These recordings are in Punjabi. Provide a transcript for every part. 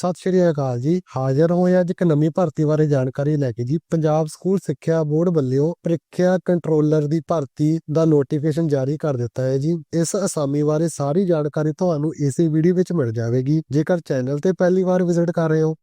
ਸਤਿ ਸ਼੍ਰੀ ਅਕਾਲ ਜੀ। ਹਾਜ਼ਰ ਹੋਏ ਅੱਜ ਇੱਕ ਨਵੀਂ ਭਰਤੀ ਬਾਰੇ ਜਾਣਕਾਰੀ ਲੈ ਕੇ ਜੀ। ਪੰਜਾਬ ਸਕੂਲ ਸਿੱਖਿਆ ਬੋਰਡ ਵੱਲੋਂ ਪ੍ਰੀਖਿਆ ਕੰਟਰੋਲਰ ਦੀ ਭਰਤੀ ਦਾ ਨੋਟੀਫਿਕੇਸ਼ਨ ਜਾਰੀ ਕਰ ਦਿੱਤਾ ਹੈ ਜੀ। ਇਸ ਅਸਾਮੀ ਬਾਰੇ ਸਾਰੀ ਜਾਣਕਾਰੀ ਤੁਹਾਨੂੰ ਇਸੇ ਵੀਡੀਓ ਵਿੱਚ ਮਿਲ ਜਾਵੇਗੀ। ਜੇਕਰ ਚੈਨਲ ਤੇ ਪਹਿਲੀ ਵਾਰ ਵਿਜ਼ਿਟ ਕਰ ਰਹੇ ਹੋ,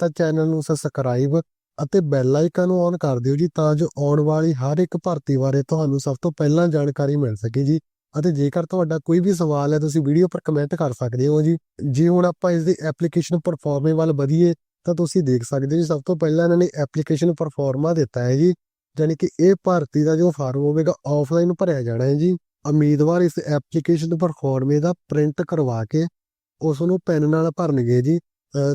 ਤਾਂ ਚੈਨਲ ਨੂੰ ਸਬਸਕ੍ਰਾਈਬ ਅਤੇ ਬੈਲ ਆਈਕਨ ਨੂੰ ਔਨ ਕਰ ਦਿਓ ਜੀ, ਤਾਂ ਜੋ ਆਉਣ ਵਾਲੀ ਹਰ ਇੱਕ ਭਰਤੀ ਬਾਰੇ ਤੁਹਾਨੂੰ ਸਭ ਤੋਂ ਪਹਿਲਾਂ ਜਾਣਕਾਰੀ ਮਿਲ ਸਕੇ ਜੀ। ਅਤੇ ਜੇਕਰ ਤੁਹਾਡਾ ਕੋਈ ਵੀ ਸਵਾਲ ਹੈ, ਤੁਸੀਂ ਵੀਡੀਓ ਪਰ ਕਮੈਂਟ ਕਰ ਸਕਦੇ ਹੋ ਜੀ। ਜੇ ਹੁਣ ਆਪਾਂ ਇਸ ਦੀ ਐਪਲੀਕੇਸ਼ਨ ਪਰਫਾਰਮੇ ਵੱਲ ਵਧੀਏ, ਤਾਂ ਤੁਸੀਂ ਦੇਖ ਸਕਦੇ ਹੋ ਜੀ, ਸਭ ਤੋਂ ਪਹਿਲਾਂ ਇਹਨਾਂ ਨੇ ਐਪਲੀਕੇਸ਼ਨ ਪਰਫਾਰਮਾ ਦਿੱਤਾ ਹੈ ਜੀ। ਯਾਨੀ ਕਿ ਇਹ ਭਰਤੀ ਦਾ ਜੋ ਫਾਰਮ ਹੋਵੇਗਾ ਆਫਲਾਈਨ ਭਰਿਆ ਜਾਣਾ ਹੈ ਜੀ। ਉਮੀਦਵਾਰ ਇਸ ਐਪਲੀਕੇਸ਼ਨ ਪਰਫਾਰਮੇ ਦਾ ਪ੍ਰਿੰਟ ਕਰਵਾ ਕੇ ਉਸ ਨੂੰ ਪੈਨ ਨਾਲ ਭਰਨਗੇ ਜੀ।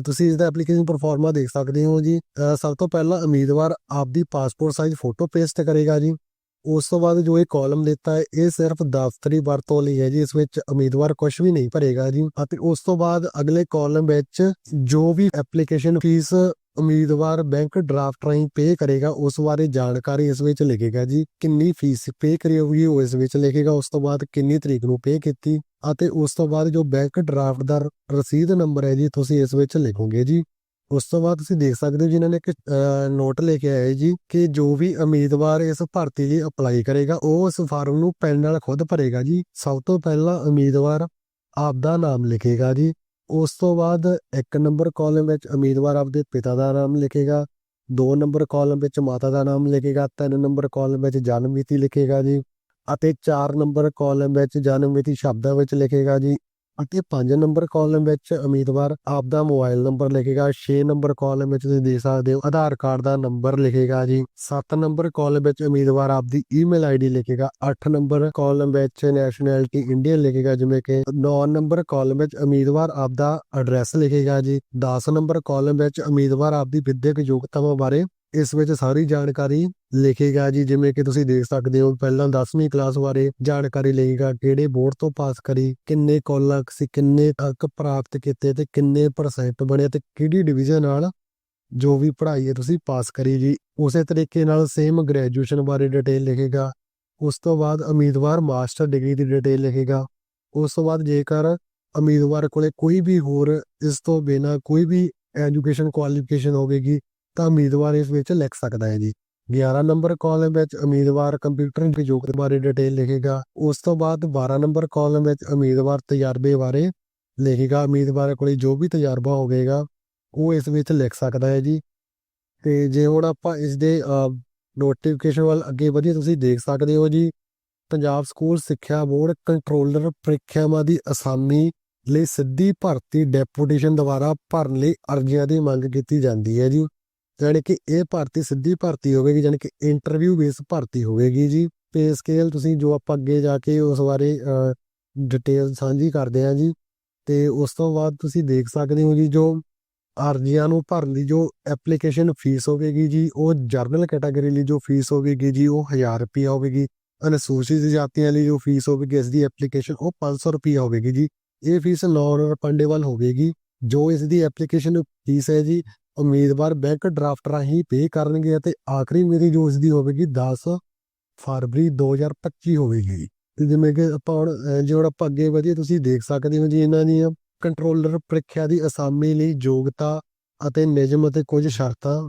ਤੁਸੀਂ ਇਸ ਦਾ ਐਪਲੀਕੇਸ਼ਨ ਪਰਫਾਰਮਾ ਦੇਖ ਸਕਦੇ ਹੋ ਜੀ। ਸਭ ਤੋਂ ਪਹਿਲਾਂ ਉਮੀਦਵਾਰ ਆਪਦੀ ਪਾਸਪੋਰਟ ਸਾਈਜ਼ ਫੋਟੋ ਪੇਸਟ ਕਰੇਗਾ ਜੀ। ਉਸ ਤੋਂ ਬਾਅਦ ਜੋ ਇਹ ਕਾਲਮ ਦਿੱਤਾ ਹੈ, ਇਹ ਸਿਰਫ ਦਫ਼ਤਰੀ ਵਰਤੋਂ ਲਈ ਹੈ ਜੀ, ਇਸ ਵਿੱਚ ਉਮੀਦਵਾਰ ਕੁਝ ਵੀ ਨਹੀਂ ਭਰੇਗਾ ਜੀ। ਅਤੇ ਉਸ ਤੋਂ ਬਾਅਦ ਅਗਲੇ ਕਾਲਮ ਵਿੱਚ ਜੋ ਵੀ ਐਪਲੀਕੇਸ਼ਨ ਫੀਸ ਉਮੀਦਵਾਰ ਬੈਂਕ ਡਰਾਫਟ ਰਾਹੀਂ ਪੇ ਕਰੇਗਾ, ਉਸ ਬਾਰੇ ਜਾਣਕਾਰੀ ਇਸ ਵਿੱਚ ਲਿਖੇਗਾ ਜੀ। ਕਿੰਨੀ ਫੀਸ ਪੇ ਕਰੀ ਹੋਊਗੀ, ਉਹ ਇਸ ਵਿੱਚ ਲਿਖੇਗਾ। ਉਸ ਤੋਂ ਬਾਅਦ ਕਿੰਨੀ ਤਰੀਕ ਨੂੰ ਪੇ ਕੀਤੀ ਅਤੇ ਉਸ ਤੋਂ ਬਾਅਦ ਜੋ ਬੈਂਕ ਡਰਾਫਟ ਦਾ ਰਸੀਦ ਨੰਬਰ ਹੈ ਜੀ, ਤੁਸੀਂ ਇਸ ਵਿੱਚ ਲਿਖੋਗੇ ਜੀ। ਉਸ ਤੋਂ ਬਾਅਦ ਤੁਸੀਂ ਦੇਖ ਸਕਦੇ ਹੋ ਜਿਨ੍ਹਾਂ ਨੇ ਇੱਕ ਨੋਟ ਲੈ ਕੇ ਆਏ ਜੀ ਕਿ ਜੋ ਵੀ ਉਮੀਦਵਾਰ ਇਸ ਭਰਤੀ ਲਈ ਅਪਲਾਈ ਕਰੇਗਾ, ਉਹ ਉਸ ਫਾਰਮ ਨੂੰ ਪੈਨ ਨਾਲ ਖੁਦ ਭਰੇਗਾ ਜੀ। ਸਭ ਤੋਂ ਪਹਿਲਾਂ ਉਮੀਦਵਾਰ ਆਪਦਾ ਨਾਮ ਲਿਖੇਗਾ ਜੀ। ਉਸ ਤੋਂ ਬਾਅਦ ਇੱਕ ਨੰਬਰ ਕਾਲਮ ਵਿੱਚ ਉਮੀਦਵਾਰ ਆਪਦੇ ਪਿਤਾ ਦਾ ਨਾਮ ਲਿਖੇਗਾ, ਦੋ ਨੰਬਰ ਕਾਲਮ ਵਿੱਚ ਮਾਤਾ ਦਾ ਨਾਮ ਲਿਖੇਗਾ, ਤਿੰਨ ਨੰਬਰ ਕਾਲਮ ਵਿੱਚ ਜਨਮ ਮਿਤੀ ਲਿਖੇਗਾ ਜੀ ਅਤੇ 4 ਨੰਬਰ ਕਾਲਮ ਵਿੱਚ ਜਨਮ ਮਿਤੀ ਸ਼ਬਦਾਂ ਵਿੱਚ ਲਿਖੇਗਾ ਜੀ। ਅਤੇ 5 ਨੰਬਰ ਕਾਲਮ ਵਿੱਚ ਉਮੀਦਵਾਰ ਆਪਦਾ ਮੋਬਾਈਲ ਨੰਬਰ ਲਿਖੇਗਾ 6 ਨੰਬਰ ਕਾਲਮ ਵਿੱਚ ਤੁਸੀਂ ਦੇਖ ਸਕਦੇ ਹੋ ਆਧਾਰ ਕਾਰਡ ਦਾ ਨੰਬਰ ਲਿਖੇਗਾ ਜੀ 7 ਨੰਬਰ ਕਾਲਮ ਵਿੱਚ ਉਮੀਦਵਾਰ ਆਪਦੀ ਈਮੇਲ ਆਈਡੀ ਲਿਖੇਗਾ 8 ਨੰਬਰ ਕਾਲਮ ਵਿੱਚ ਨੈਸ਼ਨੈਲਿਟੀ ਇੰਡੀਅਨ ਲਿਖੇਗਾ, ਜਿਵੇਂ ਕਿ 9 ਨੰਬਰ ਕਾਲਮ ਵਿੱਚ ਉਮੀਦਵਾਰ ਆਪਦਾ ਐਡਰੈਸ ਲਿਖੇਗਾ ਜੀ 10 ਨੰਬਰ ਕਾਲਮ ਵਿੱਚ ਉਮੀਦਵਾਰ ਆਪਦੀ ਵਿਦਿਅਕ ਯੋਗਤਾਵਾਂ ਬਾਰੇ ਇਸ ਵਿੱਚ ਸਾਰੀ ਜਾਣਕਾਰੀ ਲਿਖੇਗਾ ਜੀ, ਜਿਵੇਂ ਕਿ ਤੁਸੀਂ ਦੇਖ ਸਕਦੇ ਹੋ, ਪਹਿਲਾਂ 10ਵੀਂ ਕਲਾਸ ਬਾਰੇ ਜਾਣਕਾਰੀ ਲਏਗਾ ਕਿਹੜੇ ਬੋਰਡ ਤੋਂ ਪਾਸ ਕਰੀ, ਕਿੰਨੇ ਕਾਲਾਂ ਸੀ, ਕਿੰਨੇ ਅੰਕ ਪ੍ਰਾਪਤ ਕੀਤੇ ਤੇ ਕਿੰਨੇ ਪਰਸੈਂਟ ਬਣੇ ਤੇ ਕਿਹੜੀ ਡਿਵੀਜ਼ਨ ਨਾਲ ਜੋ ਵੀ ਪੜ੍ਹਾਈ ਹੈ ਤੁਸੀਂ ਪਾਸ ਕਰੀ ਜੀ। ਉਸੇ ਤਰੀਕੇ ਨਾਲ ਸੇਮ ਗ੍ਰੈਜੂਏਸ਼ਨ ਬਾਰੇ ਡਿਟੇਲ ਲਿਖੇਗਾ ਉਸ ਤੋਂ ਬਾਅਦ ਉਮੀਦਵਾਰ ਮਾਸਟਰ ਡਿਗਰੀ ਦੀ ਡਿਟੇਲ ਲਿਖੇਗਾ ਉਸ ਤੋਂ ਬਾਅਦ ਜੇਕਰ ਉਮੀਦਵਾਰ ਕੋਲੇ ਕੋਈ ਵੀ ਹੋਰ ਇਸ ਤੋਂ ਬਿਨਾ ਕੋਈ ਵੀ ਐਜੂਕੇਸ਼ਨ ਕੁਆਲੀਫਿਕੇਸ਼ਨ ਹੋਵੇਗੀ ਤਾਂ ਉਮੀਦਵਾਰ ਇਸ ਵਿੱਚ ਲਿਖ ਸਕਦਾ ਹੈ ਜੀ। 11 ਨੰਬਰ ਕਾਲਮ ਵਿੱਚ ਉਮੀਦਵਾਰ ਕੰਪਿਊਟਰ ਦੀ ਯੋਗਤਾ ਬਾਰੇ ਡਿਟੇਲ ਲਿਖੇਗਾ। ਉਸ ਤੋਂ ਬਾਅਦ 12 ਨੰਬਰ ਕਾਲਮ ਵਿੱਚ ਉਮੀਦਵਾਰ ਤਜਰਬੇ ਬਾਰੇ ਲਿਖੇਗਾ। ਉਮੀਦਵਾਰ ਕੋਲ ਜੋ ਵੀ ਤਜਰਬਾ ਹੋਵੇਗਾ, ਉਹ ਇਸ ਵਿੱਚ ਲਿਖ ਸਕਦਾ ਹੈ ਜੀ। ਤੇ ਜੇ ਹੁਣ ਆਪਾਂ ਇਸ ਦੇ ਨੋਟੀਫਿਕੇਸ਼ਨ ਵੱਲ ਅੱਗੇ ਵਧੀਆ ਤੁਸੀਂ ਦੇਖ ਸਕਦੇ ਹੋ ਜੀ, ਪੰਜਾਬ ਸਕੂਲ ਸਿੱਖਿਆ ਬੋਰਡ ਕੰਟਰੋਲਰ ਪ੍ਰੀਖਿਆਵਾਂ ਦੀ ਅਸਾਮੀ ਲਈ ਸਿੱਧੀ ਭਰਤੀ ਡੈਪੂਟੇਸ਼ਨ ਦੁਆਰਾ ਭਰਨ ਲਈ ਅਰਜ਼ੀਆਂ ਦੀ ਮੰਗ ਕੀਤੀ ਜਾਂਦੀ ਹੈ ਜੀ। ਯਾਨੀ ਕਿ ਇਹ ਭਰਤੀ ਸਿੱਧੀ ਭਰਤੀ ਹੋਵੇਗੀ ਯਾਨੀ ਕਿ ਇੰਟਰਵਿਊ ਬੇਸ ਭਰਤੀ ਹੋਵੇਗੀ ਜੀ। ਪੇ ਸਕੇਲ ਤੁਸੀਂ ਜੋ ਆਪਾਂ ਅੱਗੇ ਜਾ ਕੇ ਉਸ ਬਾਰੇ ਡਿਟੇਲ ਸਾਂਝੀ ਕਰਦੇ ਹਾਂ ਜੀ। ਤੇ ਉਸ ਤੋਂ ਬਾਅਦ ਤੁਸੀਂ ਦੇਖ ਸਕਦੇ ਹੋ ਜੀ, ਜੋ ਅਰਜ਼ੀਆਂ ਨੂੰ ਭਰਨ ਦੀ ਜੋ ਐਪਲੀਕੇਸ਼ਨ ਫੀਸ ਹੋਵੇਗੀ ਜੀ, ਉਹ ਜਰਨਲ ਕੈਟਾਗਰੀ ਲਈ ਜੋ ਫੀਸ ਹੋਵੇਗੀ ਜੀ, ਉਹ 1000 ਰੁਪਏ ਹੋਵੇਗੀ। ਅਨੁਸੂਚਿਤ ਜਾਤੀਆਂ ਲਈ ਜੋ ਫੀਸ ਹੋਵੇਗੀ, ਇਸ ਦੀ ਐਪਲੀਕੇਸ਼ਨ ਉਹ 500 ਰੁਪਏ ਹੋਵੇਗੀ ਜੀ। ਇਹ ਫੀਸ ਨਾਨ ਰਿਫੰਡੇਬਲ ਹੋਵੇਗੀ, ਜੋ ਇਸ ਦੀ ਐਪਲੀਕੇਸ਼ਨ ਫੀਸ ਹੈ ਜੀ। ਉਮੀਦਵਾਰ ਬੈਂਕ ਡਰਾਫਟ ਰਾਹੀਂ ਪੇ ਕਰਨਗੇ ਅਤੇ ਆਖਰੀ ਮੇਰੀ ਜੋ ਇਸ ਦੀ ਹੋਵੇਗੀ 10 ਫਰਵਰੀ 2025 ਹੋਵੇਗੀ। ਤੇ ਜਿਵੇਂ ਕਿ ਆਪਾਂ ਹੁਣ ਜੇ ਹੁਣ ਆਪਾਂ ਅੱਗੇ ਵਧੀਏ ਤੁਸੀਂ ਦੇਖ ਸਕਦੇ ਹੋ ਜੀ ਇਹਨਾਂ ਦੀਆਂ ਕੰਟਰੋਲਰ ਪ੍ਰੀਖਿਆ ਦੀ ਅਸਾਮੀ ਲਈ ਯੋਗਤਾ ਅਤੇ ਨਿਯਮ ਅਤੇ ਕੁਝ ਸ਼ਰਤਾਂ।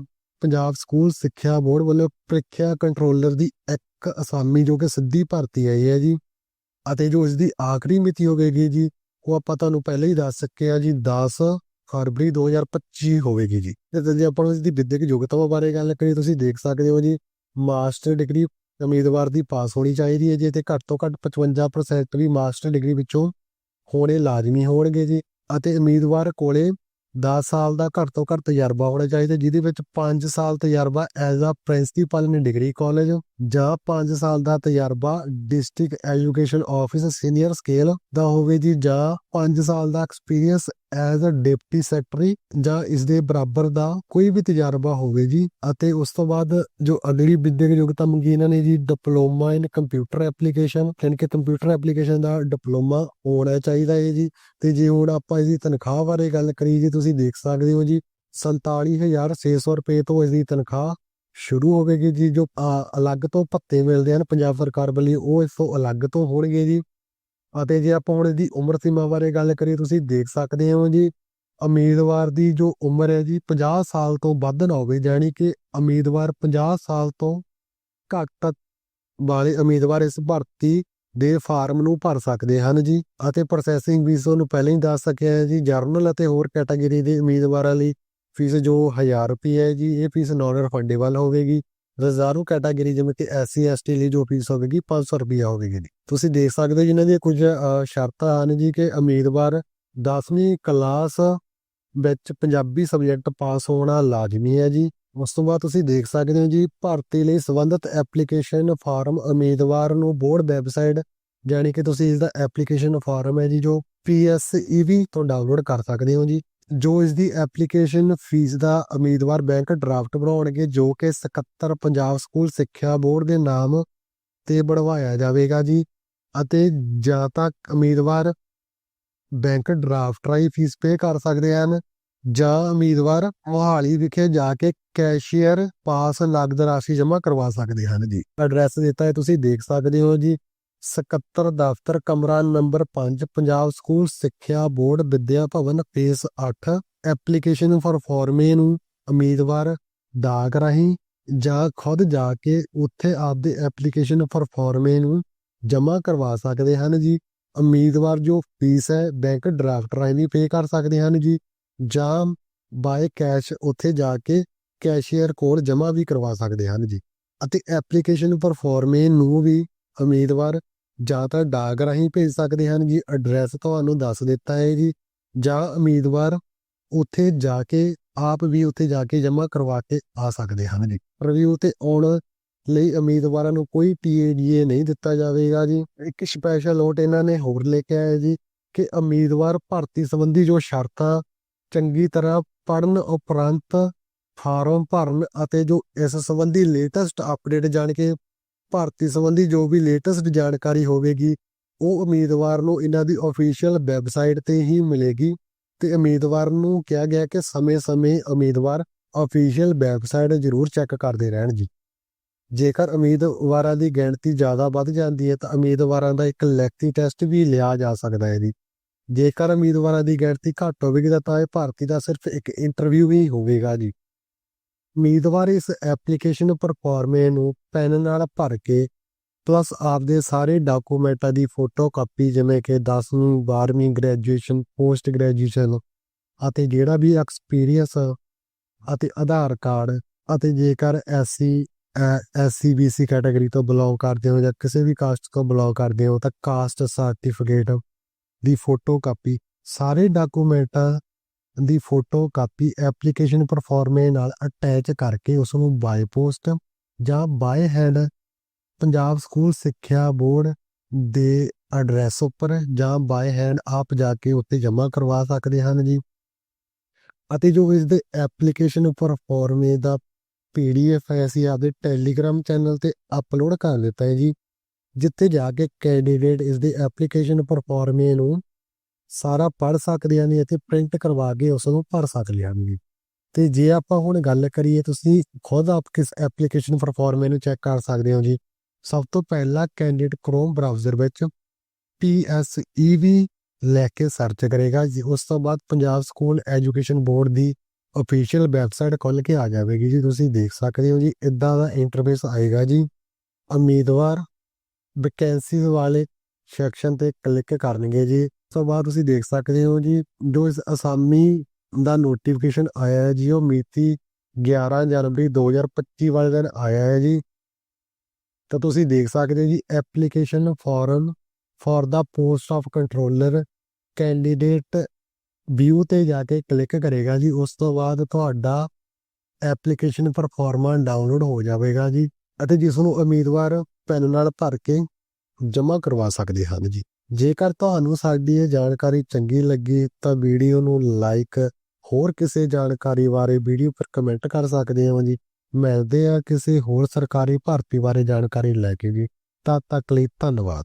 ਪੰਜਾਬ ਸਕੂਲ ਸਿੱਖਿਆ ਬੋਰਡ ਵੱਲੋਂ ਪ੍ਰੀਖਿਆ ਕੰਟਰੋਲਰ ਦੀ ਇੱਕ ਅਸਾਮੀ ਜੋ ਕਿ ਸਿੱਧੀ ਭਰਤੀ ਆਈ ਹੈ ਜੀ ਅਤੇ ਜੋ ਇਸ ਦੀ ਆਖਰੀ ਮਿਤੀ ਹੋਵੇਗੀ ਜੀ, ਉਹ ਆਪਾਂ ਤੁਹਾਨੂੰ ਪਹਿਲਾਂ ਹੀ ਦੱਸ ਸਕੇ ਆ ਜੀ 10 ਫਰਵਰੀ 2025 ਹੋਵੇਗੀ ਜੀ। ਤੇ ਜੇ ਆਪਾਂ ਇਸ ਦੀ ਵਿਦਿਅਕ ਯੋਗਤਾਵਾਂ ਬਾਰੇ ਗੱਲ ਕਰੀਏ, ਤੁਸੀਂ ਦੇਖ ਸਕਦੇ ਹੋ ਜੀ, ਮਾਸਟਰ ਡਿਗਰੀ ਉਮੀਦਵਾਰ ਦੀ ਪਾਸ ਹੋਣੀ ਚਾਹੀਦੀ ਹੈ ਜੀ, ਤੇ ਘੱਟ ਤੋਂ ਘੱਟ 55% ਵੀ ਮਾਸਟਰ ਡਿਗਰੀ ਵਿੱਚੋਂ ਹੋਣੇ ਲਾਜ਼ਮੀ ਹੋਣਗੇ ਜੀ। ਅਤੇ ਉਮੀਦਵਾਰ ਕੋਲੇ 10 ਸਾਲ ਦਾ ਘੱਟ ਤੋਂ ਘੱਟ ਤਜਰਬਾ ਹੋਣਾ ਚਾਹੀਦਾ, ਜਿਹਦੇ ਵਿੱਚ 5 ਸਾਲ ਤਜਰਬਾ as a principal in degree college ਜਾਂ 5 ਸਾਲ ਦਾ ਤਜਰਬਾ district education office senior scale ਦਾ ਹੋਵੇ ਜੀ, ਜਾਂ 5 ਸਾਲ ਦਾ experience as a deputy secretary ਜਾਂ ਇਸ ਦੇ ਬਰਾਬਰ ਦਾ ਕੋਈ ਵੀ ਤਜਰਬਾ ਹੋਵੇ ਜੀ। ਅਤੇ ਉਸ ਤੋਂ ਬਾਅਦ ਜੋ ਅਗਲੀ ਵਿਦਿਅਕ ਯੋਗਤਾ ਮੰਗੀ ਇਹਨਾਂ ਨੇ ਜੀ ਡਿਪਲੋਮਾ ਇਨ ਕੰਪਿਊਟਰ ਐਪਲੀਕੇਸ਼ਨ ਯਾਨੀ ਕਿ ਕੰਪਿਊਟਰ ਐਪਲੀਕੇਸ਼ਨ ਦਾ ਡਿਪਲੋਮਾ ਹੋਣਾ ਚਾਹੀਦਾ ਹੈ ਜੀ। ਤੇ ਜੇ ਹੁਣ ਆਪਾਂ ਇਸ ਤਨਖਾਹ ਬਾਰੇ ਗੱਲ ਕਰੀਏ ਜੀ ਤੁਸੀਂ ਦੇਖ ਸਕਦੇ ਹੋ ਜੀ 47600 ਰੁਪਏ ਤੋਂ ਇਸ ਦੀ ਤਨਖਾਹ ਸ਼ੁਰੂ ਹੋਵੇਗੀ ਜੀ, ਜੋ ਅਲੱਗ ਤੋਂ ਭੱਤੇ ਮਿਲਦੇ ਹਨ, ਪੰਜਾਬ ਸਰਕਾਰ ਵੱਲੋਂ ਉਹ ਇਸ ਤੋਂ ਅਲੱਗ ਤੋਂ ਹੋਣਗੇ ਜੀ। ਅਤੇ ਜੇ ਆਪਾਂ ਹੁਣ ਇਹਦੀ ਉਮਰ ਸੀਮਾ ਬਾਰੇ ਗੱਲ ਕਰੀਏ, ਤੁਸੀਂ ਦੇਖ ਸਕਦੇ ਹੋ ਜੀ, ਉਮੀਦਵਾਰ ਦੀ ਜੋ ਉਮਰ ਹੈ ਜੀ 50 ਸਾਲ ਤੋਂ ਵੱਧ ਨਾ ਹੋਵੇ ਯਾਨੀ ਕਿ ਉਮੀਦਵਾਰ 50 ਸਾਲ ਤੋਂ ਘੱਟ ਵਾਲੇ ਉਮੀਦਵਾਰ ਇਸ ਭਰਤੀ ਦੇ ਫਾਰਮ ਨੂੰ ਭਰ ਸਕਦੇ ਹਨ ਜੀ ਅਤੇ ਪ੍ਰੋਸੈਸਿੰਗ ਫੀਸ ਤੁਹਾਨੂੰ ਪਹਿਲਾਂ ਹੀ ਦੱਸ ਸਕਿਆ ਹੈ ਜੀ। ਜਰਨਲ ਅਤੇ ਹੋਰ ਕੈਟਾਗਰੀ ਦੇ ਉਮੀਦਵਾਰਾਂ ਲਈ ਫੀਸ ਜੋ 1000 ਰੁਪਏ ਹੈ ਜੀ, ਇਹ ਫੀਸ ਨਾਨ ਰਿਫੰਡੇਬਲ ਹੋਵੇਗੀ। ਰਿਜ਼ਰਵ ਕੈਟਾਗਰੀ ਜਿਵੇਂ ਕਿ ਐਸਸੀ ਐਸਟੀ ਲਈ ਜੋ ਫੀਸ ਹੋਵੇਗੀ 500 ਰੁਪਏ ਹੋਵੇਗੀ ਜੀ। ਤੁਸੀਂ ਦੇਖ ਸਕਦੇ ਹੋ ਜਿਨ੍ਹਾਂ ਦੀਆਂ ਕੁਝ ਸ਼ਰਤਾਂ ਹਨ ਜੀ ਕਿ ਉਮੀਦਵਾਰ 10ਵੀਂ ਕਲਾਸ ਵਿੱਚ ਪੰਜਾਬੀ ਸਬਜੈਕਟ ਪਾਸ ਹੋਣਾ ਲਾਜ਼ਮੀ ਹੈ ਜੀ। ਉਸ ਤੋਂ ਬਾਅਦ ਤੁਸੀਂ ਦੇਖ ਸਕਦੇ ਹੋ ਜੀ, ਭਰਤੀ ਲਈ ਸੰਬੰਧਿਤ ਐਪਲੀਕੇਸ਼ਨ ਫਾਰਮ ਉਮੀਦਵਾਰ ਨੂੰ ਬੋਰਡ ਵੈਬਸਾਈਟ ਯਾਨੀ ਕਿ ਤੁਸੀਂ ਇਸ ਦਾ ਐਪਲੀਕੇਸ਼ਨ ਫਾਰਮ ਹੈ ਜੀ, ਜੋ PSEV ਤੋਂ ਡਾਊਨਲੋਡ ਕਰ ਸਕਦੇ ਹੋ ਜੀ, ਜੋ ਇਸ ਦੀ ਐਪਲੀਕੇਸ਼ਨ ਫੀਸ ਦਾ ਉਮੀਦਵਾਰ ਬੈਂਕ ਡਰਾਫਟ ਬਣਾਉਣਗੇ, ਜੋ ਕਿ 77 ਪੰਜਾਬ ਸਕੂਲ ਸਿੱਖਿਆ ਬੋਰਡ ਦੇ ਨਾਮ ਤੇ ਬਣਵਾਇਆ ਜਾਵੇਗਾ ਜੀ, ਅਤੇ ਜਾਂ ਤਾਂ ਉਮੀਦਵਾਰ ਬੈਂਕ ਡਰਾਫਟ ਰਾਹੀਂ ਫੀਸ ਪੇ ਕਰ ਸਕਦੇ ਹਨ। ਜਾਂ ਉਮੀਦਵਾਰ ਮੋਹਾਲੀ ਵਿਖੇ ਜਾ ਕੇ ਕੈਸ਼ੀਅਰ ਪਾਸ ਨਗਦ ਰਾਸ਼ੀ ਜਮ੍ਹਾਂ ਕਰਵਾ ਸਕਦੇ ਹਨ ਜੀ। ਐਡਰੈਸ ਦਿੱਤਾ ਹੈ, ਤੁਸੀਂ ਦੇਖ ਸਕਦੇ ਹੋ ਜੀ। 77 ਦਫ਼ਤਰ, ਕਮਰਾ ਨੰਬਰ 5 ਪੰਜਾਬ ਸਕੂਲ ਸਿੱਖਿਆ board, Vidya Bhawan, phase 8 application proforma ਨੂੰ ਉਮੀਦਵਾਰ ਡਾਕ ਰਾਹੀਂ ਜਾਂ ਖੁਦ ਜਾ ਕੇ ਉੱਥੇ ਆਪਦੇ ਐਪਲੀਕੇਸ਼ਨ ਫॉर ਫਾਰਮੇ ਨੂੰ ਜਮ੍ਹਾਂ ਕਰਵਾ ਸਕਦੇ ਹਨ ਜੀ। ਉਮੀਦਵਾਰ ਜੋ ਫੀਸ ਹੈ, ਬੈਂਕ ਡਰਾਫਟ ਰਾਹੀਂ ਵੀ ਪੇ ਕਰ ਸਕਦੇ ਹਨ ਜੀ। ਜਾਂ ਬਾਏ ਕੈਸ਼ ਉੱਥੇ ਜਾ ਕੇ ਕੈਸ਼ੀਅਰ ਕੋਲ ਜਮ੍ਹਾਂ ਵੀ ਕਰਵਾ ਸਕਦੇ ਹਨ ਜੀ। ਅਤੇ ਐਪਲੀਕੇਸ਼ਨ ਫॉर ਨੂੰ ਵੀ ਉਮੀਦਵਾਰ ਜਾਂ ਤਾਂ ਡਾਕ ਰਾਹੀਂ ਭੇਜ ਸਕਦੇ ਹਨ ਜੀ। ਐਡਰੈਸ ਤੁਹਾਨੂੰ ਦੱਸ ਦਿੱਤਾ ਹੈ ਜੀ। ਜਾਂ ਉਮੀਦਵਾਰ ਉੱਥੇ ਜਾ ਕੇ, ਆਪ ਵੀ ਉੱਥੇ ਜਾ ਕੇ ਜਮ੍ਹਾਂ ਕਰਵਾ ਕੇ ਆ ਸਕਦੇ ਹਨ ਜੀ। ਰਿਵਿਊ ਤੇ ਆਉਣ ਲਈ ਉਮੀਦਵਾਰਾਂ ਨੂੰ ਕੋਈ ਟੀਏਡੀਏ ਨਹੀਂ ਦਿੱਤਾ ਜਾਵੇਗਾ ਜੀ। ਇੱਕ ਸਪੈਸ਼ਲ ਨੋਟ ਇਹਨਾਂ ਨੇ ਹੋਰ ਲੈ ਕੇ ਆਇਆ ਜੀ ਕਿ ਉਮੀਦਵਾਰ ਭਰਤੀ ਸੰਬੰਧੀ ਜੋ ਸ਼ਰਤਾਂ ਚੰਗੀ ਤਰ੍ਹਾਂ ਪੜਨ ਉਪਰੰਤ ਫਾਰਮ ਭਰਨ ਅਤੇ ਜੋ ਇਸ ਸੰਬੰਧੀ ਲੇਟੈਸਟ ਅਪਡੇਟ ਜਾਣ ਕੇ ਭਰਤੀ ਸੰਬੰਧੀ ਜੋ ਵੀ ਲੇਟੈਸਟ ਜਾਣਕਾਰੀ ਹੋਵੇਗੀ, ਉਹ ਉਮੀਦਵਾਰ ਨੂੰ ਇਹਨਾਂ ਦੀ ਅਫੀਸ਼ੀਅਲ ਵੈਬਸਾਈਟ ਤੇ ਹੀ ਮਿਲੇਗੀ ਤੇ ਉਮੀਦਵਾਰ ਨੂੰ ਕਿਹਾ ਗਿਆ ਕਿ ਸਮੇਂ-ਸਮੇਂ ਉਮੀਦਵਾਰ ਅਫੀਸ਼ੀਅਲ ਵੈਬਸਾਈਟ ਜ਼ਰੂਰ ਚੈੱਕ ਕਰਦੇ ਰਹਿਣ ਜੀ। ਜੇਕਰ ਉਮੀਦਵਾਰਾਂ ਦੀ ਗਿਣਤੀ ਜ਼ਿਆਦਾ ਵੱਧ ਜਾਂਦੀ ਹੈ ਤਾਂ ਉਮੀਦਵਾਰਾਂ ਦਾ ਇੱਕ ਲਿਖਤੀ ਟੈਸਟ ਵੀ ਲਿਆ ਜਾ ਸਕਦਾ ਹੈ ਜੀ। ਜੇਕਰ ਉਮੀਦਵਾਰਾਂ ਦੀ ਗਿਣਤੀ ਘੱਟ ਹੋਵੇਗੀ ਤਾਂ ਇਹ ਭਰਤੀ ਦਾ ਸਿਰਫ ਇੱਕ ਇੰਟਰਵਿਊ ਹੀ ਹੋਵੇਗਾ ਜੀ। ਉਮੀਦਵਾਰ ਇਸ ਐਪਲੀਕੇਸ਼ਨ ਪਰਫਾਰਮੇ ਨੂੰ ਪੈਨ ਨਾਲ ਭਰ ਕੇ ਪਲੱਸ ਆਪਦੇ ਸਾਰੇ ਡਾਕੂਮੈਂਟਾਂ ਦੀ ਫੋਟੋ ਕਾਪੀ ਜਿਵੇਂ ਕਿ 10ਵੀਂ 12ਵੀਂ ਗ੍ਰੈਜੂਏਸ਼ਨ ਪੋਸਟ ਗ੍ਰੈਜੂਏਸ਼ਨ ਅਤੇ ਜਿਹੜਾ ਵੀ ਐਕਸਪੀਰੀਅੰਸ ਅਤੇ ਆਧਾਰ ਕਾਰਡ ਅਤੇ ਜੇਕਰ ਐਸਸੀ ਐਸਸੀ ਬੀਸੀ ਕੈਟਾਗਰੀ ਤੋਂ ਬਿਲੋਂਗ ਕਰਦੇ ਹੋ ਜਾਂ ਕਿਸੇ ਵੀ ਕਾਸਟ ਤੋਂ ਬਿਲੋਂਗ ਕਰਦੇ ਹੋ ਤਾਂ ਕਾਸਟ ਸਰਟੀਫਿਕੇਟ ਦੀ ਫੋਟੋ ਕਾਪੀ, ਸਾਰੇ ਡਾਕੂਮੈਂਟਾਂ ਦੀ ਫੋਟੋ ਕਾਪੀ ਐਪਲੀਕੇਸ਼ਨ ਪਰਫਾਰਮੇ ਨਾਲ ਅਟੈਚ ਕਰਕੇ ਉਸ ਨੂੰ ਬਾਈ ਪੋਸਟ ਜਾਂ ਬਾਈ ਹੈਂਡ ਪੰਜਾਬ ਸਕੂਲ ਸਿੱਖਿਆ ਬੋਰਡ ਦੇ ਐਡਰੈਸ ਉੱਪਰ ਜਾਂ ਬਾਈ ਹੈਂਡ ਆਪ ਜਾ ਕੇ ਉੱਤੇ ਜਮ੍ਹਾਂ ਕਰਵਾ ਸਕਦੇ ਹਨ ਜੀ। ਅਤੇ ਜੋ ਇਸ ਦੇ ਐਪਲੀਕੇਸ਼ਨ ਉੱਪਰ ਫਾਰਮੇ ਦਾ ਪੀਡੀਐਫ ਹੈ, ਅਸੀਂ ਆਪਦੇ ਟੈਲੀਗ੍ਰਾਮ ਚੈਨਲ ਤੇ ਅਪਲੋਡ ਕਰ ਦਿੱਤਾ ਹੈ ਜੀ। ਜਿੱਥੇ ਜਾ ਕੇ ਕੈਂਡੀਡੇਟ ਇਸ ਦੇ ਐਪਲੀਕੇਸ਼ਨ ਪਰਫਾਰਮੇ ਨੂੰ ਸਾਰਾ ਪੜ ਸਕਦੇ ਹਨ ਅਤੇ ਪ੍ਰਿੰਟ ਕਰਵਾ ਕੇ ਉਸ ਨੂੰ ਭਰ ਸਕਦੇ ਹਨ ਜੀ ਤੇ ਜੇ ਆਪਾਂ ਹੁਣ ਗੱਲ ਕਰੀਏ ਤੁਸੀਂ ਖੁਦ ਆਪ ਕਿਸ ਐਪਲੀਕੇਸ਼ਨ ਪਰਫਾਰਮੇ ਨੂੰ ਚੈੱਕ ਕਰ ਸਕਦੇ ਹੋ ਜੀ, ਸਭ ਤੋਂ ਪਹਿਲਾਂ ਕੈਂਡੀਡੇਟ ਕ੍ਰੋਮ ਬ੍ਰਾਊਜ਼ਰ ਵਿੱਚ PSEV ਲੈ ਕੇ ਸਰਚ ਕਰੇਗਾ ਜੀ, ਉਸ ਤੋਂ ਬਾਅਦ ਪੰਜਾਬ ਸਕੂਲ ਐਜੂਕੇਸ਼ਨ ਬੋਰਡ ਦੀ ਅਫੀਸ਼ੀਅਲ ਵੈਬਸਾਈਟ ਖੁੱਲ ਕੇ ਆ ਜਾਵੇਗੀ ਜੀ, ਤੁਸੀਂ ਦੇਖ ਸਕਦੇ ਹੋ ਜੀ, ਇਦਾਂ ਦਾ ਇੰਟਰਫੇਸ ਆਏਗਾ ਜੀ। ਉਮੀਦਵਾਰ ਵੈਕੈਂਸੀਜ਼ ਵਾਲੇ ਸੈਕਸ਼ਨ ਤੇ ਕਲਿੱਕ ਕਰਨਗੇ ਜੀ। ਉਸ ਤੋਂ ਬਾਅਦ ਤੁਸੀਂ ਦੇਖ ਸਕਦੇ ਹੋ ਜੀ, ਜੋ ਇਸ ਅਸਾਮੀ ਦਾ ਨੋਟੀਫਿਕੇਸ਼ਨ ਆਇਆ ਹੈ ਜੀ, ਉਹ ਮਿਤੀ 11 ਜਨਵਰੀ 2025 ਵਾਲੇ ਦਿਨ ਆਇਆ ਹੈ ਜੀ। ਤਾਂ ਤੁਸੀਂ ਦੇਖ ਸਕਦੇ ਹੋ ਜੀ application form for the post of controller candidate view ਤੇ ਜਾ ਕੇ ਕਲਿੱਕ ਕਰੇਗਾ ਜੀ। ਉਸ ਤੋਂ ਬਾਅਦ ਤੁਹਾਡਾ ਐਪਲੀਕੇਸ਼ਨ ਪਰਫਾਰਮਾ ਡਾਊਨਲੋਡ ਹੋ ਜਾਵੇਗਾ ਜੀ। ਅਤੇ ਜਿਸ ਨੂੰ ਉਮੀਦਵਾਰ ਪੈਨ ਨਾਲ ਭਰ ਕੇ ਜਮ੍ਹਾਂ ਕਰਵਾ ਸਕਦੇ ਹਨ ਜੀ। ਜੇਕਰ ਤੁਹਾਨੂੰ ਸਾਡੀ ਇਹ ਜਾਣਕਾਰੀ ਚੰਗੀ ਲੱਗੀ, ਤਾਂ ਵੀਡੀਓ ਨੂੰ ਲਾਈਕ ਹੋਰ ਕਿਸੇ ਜਾਣਕਾਰੀ ਬਾਰੇ ਵੀਡੀਓ ਪਰ ਕਮੈਂਟ ਕਰ ਸਕਦੇ ਹੋ ਜੀ। ਮਿਲਦੇ ਆ ਕਿਸੇ ਹੋਰ ਸਰਕਾਰੀ ਭਰਤੀ ਬਾਰੇ ਜਾਣਕਾਰੀ ਲੈ ਕੇ ਜੀ। ਤਦ ਤੱਕ ਲਈ ਧੰਨਵਾਦ।